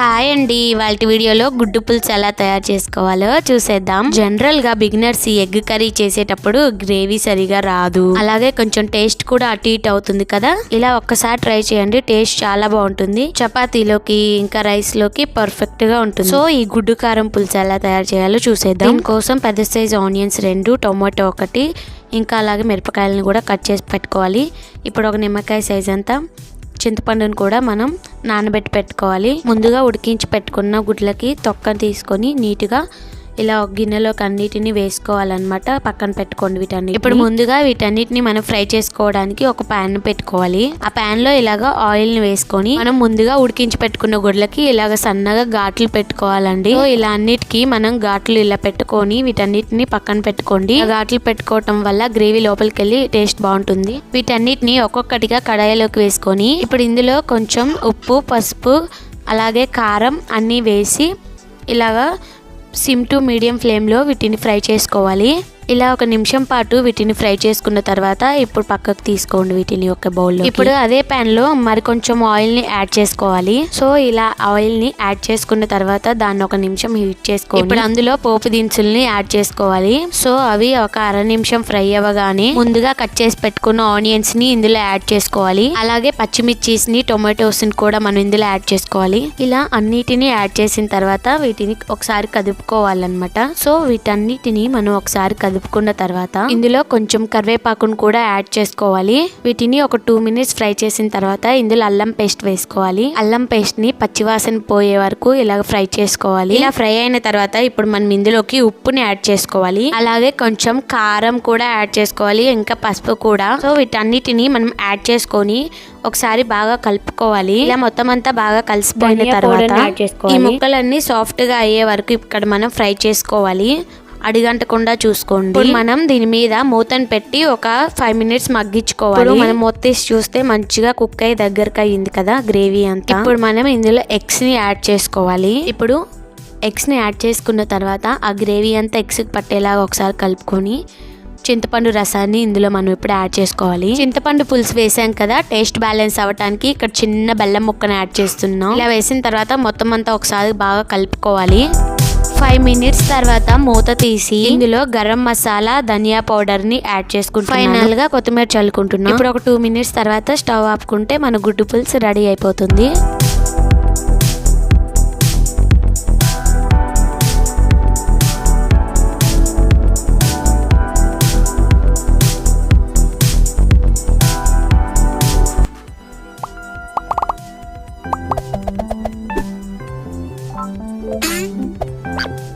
Hi అండి. వాళ్ళ వీడియోలో గుడ్డు పులుసు ఎలా తయారు చేసుకోవాలో చూసేద్దాం. జనరల్గా బిగినర్స్ ఈ ఎగ్ కర్రీ చేసేటప్పుడు గ్రేవీ సరిగా రాదు. అలాగే కొంచెం టేస్ట్ కూడా అటు ఇటు అవుతుంది కదా? ఇలా ఒక్కసారి ట్రై చేయండి. టేస్ట్ చాలా బాగుంటుంది. చపాతీలోకి ఇంకా రైస్లోకి పర్ఫెక్ట్గా ఉంటుంది. సో ఈ గుడ్డు కారం పులుసు ఎలా తయారు చేయాలో చూసేద్దాం. దీనికోసం పెద్ద సైజ్ ఆనియన్స్ రెండు టొమాటో ఒకటి ఇంకా అలాగే మిరపకాయలను కూడా కట్ చేసి పెట్టుకోవాలి. ఇప్పుడు ఒక నిమ్మకాయ సైజ్ అంతా చింతపండును కూడా మనం నానబెట్టి పెట్టుకోవాలి. ముందుగా ఉడికించి పెట్టుకున్న గుడ్లకి తొక్కను తీసుకొని నీట్గా ఇలా ఒక గిన్నెలోకి అన్నిటిని వేసుకోవాలన్నమాట. పక్కన పెట్టుకోండి వీటన్ని ఇప్పుడు ముందుగా వీటన్నిటిని మనం ఫ్రై చేసుకోవడానికి ఒక ప్యాన్ పెట్టుకోవాలి. ఆ ప్యాన్లో ఇలాగ ఆయిల్ని వేసుకొని మనం ముందుగా ఉడికించి పెట్టుకున్న గుడ్లకి ఇలాగ సన్నగా ఘాట్లు పెట్టుకోవాలండి. ఇలా అన్నిటికీ మనం ఘాట్లు ఇలా పెట్టుకొని వీటన్నిటిని పక్కన పెట్టుకోండి. ఘాట్లు పెట్టుకోవటం వల్ల గ్రేవీ లోపలికి వెళ్ళి టేస్ట్ బాగుంటుంది. వీటన్నిటిని ఒక్కొక్కటిగా కడాయిలోకి వేసుకొని ఇప్పుడు ఇందులో కొంచెం ఉప్పు పసుపు అలాగే కారం అన్నీ వేసి ఇలాగా సిమ్ టు మీడియం ఫ్లేమ్లో వీటిని ఫ్రై చేసుకోవాలి. ఇలా ఒక నిమిషం పాటు వీటిని ఫ్రై చేసుకున్న తర్వాత ఇప్పుడు పక్కకు తీసుకోండి వీటిని ఒక బౌల్లో ఇప్పుడు అదే ప్యాన్లో మరి కొంచెం ఆయిల్ని యాడ్ చేసుకోవాలి. సో ఇలా ఆయిల్ని యాడ్ చేసుకున్న తర్వాత దాన్ని ఒక నిమిషం హీట్ చేసుకోవాలి ఇప్పుడు అందులో పోపు దినుసుల్ని యాడ్ చేసుకోవాలి. సో అవి ఒక అర నిమిషం ఫ్రై అవ్వగానే ముందుగా కట్ చేసి పెట్టుకున్న ఆనియన్స్ని ఇందులో యాడ్ చేసుకోవాలి. అలాగే పచ్చిమిర్చీస్ని టొమాటోస్ని కూడా మనం ఇందులో యాడ్ చేసుకోవాలి. ఇలా అన్నిటిని యాడ్ చేసిన తర్వాత వీటిని ఒకసారి కదుపుకోవాలన్నమాట. సో వీటన్నిటిని మనం ఒకసారి కదుపుకున్న తర్వాత ఇందులో కొంచెం కరివేపాకును కూడా యాడ్ చేసుకోవాలి. వీటిని ఒక టూ మినిట్స్ ఫ్రై చేసిన తర్వాత ఇందులో అల్లం పేస్ట్ వేసుకోవాలి. అల్లం పేస్ట్ని పచ్చివాసన పోయే వరకు ఇలా ఫ్రై చేసుకోవాలి. ఇలా ఫ్రై అయిన తర్వాత ఇప్పుడు మనం ఇందులోకి ఉప్పుని యాడ్ చేసుకోవాలి. అలాగే కొంచెం కారం కూడా యాడ్ చేసుకోవాలి. ఇంకా పసుపు కూడా. సో వీటన్నిటిని మనం యాడ్ చేసుకొని ఒకసారి బాగా కలుపుకోవాలి. ఇలా మొత్తం అంతా బాగా కలిసిపోయిన తర్వాత. ఈ ముక్కలన్నీ సాఫ్ట్గా అయ్యే వరకు ఇక్కడ మనం ఫ్రై చేసుకోవాలి. అడిగంటకుండా చూసుకోండి. మనం దీని మీద మూతను పెట్టి ఒక ఫైవ్ మినిట్స్ మగ్గించుకోవాలి. మనం మూత తీసి చూస్తే మంచిగా కుక్ అయ్యి దగ్గరకు అయ్యింది కదా గ్రేవీ అంతా. ఇప్పుడు మనం ఇందులో ఎగ్స్ని యాడ్ చేసుకోవాలి. ఇప్పుడు ఎగ్స్ని యాడ్ చేసుకున్న తర్వాత ఆ గ్రేవీ అంతా ఎగ్స్ పట్టేలాగా ఒకసారి కలుపుకొని చింతపండు రసాన్ని ఇందులో మనం ఇప్పుడు యాడ్ చేసుకోవాలి. చింతపండు పులుసు వేసాం కదా టేస్ట్ బ్యాలెన్స్ అవ్వడానికి ఇక్కడ చిన్న బెల్లం ముక్కను యాడ్ చేస్తున్నాం. ఇలా వేసిన తర్వాత మొత్తం అంతా ఒకసారి బాగా కలుపుకోవాలి. ఫైవ్ మినిట్స్ తర్వాత మూత తీసి ఇందులో గరం మసాలా ధనియా పౌడర్ని యాడ్ చేసుకుంటాం ఫైనల్గా కొత్తిమీర చల్లుకుంటున్నాం. ఇప్పుడు ఒక టూ మినిట్స్ తర్వాత స్టవ్ ఆపుకుంటే మన గుడ్డు పులుసు రెడీ అయిపోతుంది. Thank Thank you.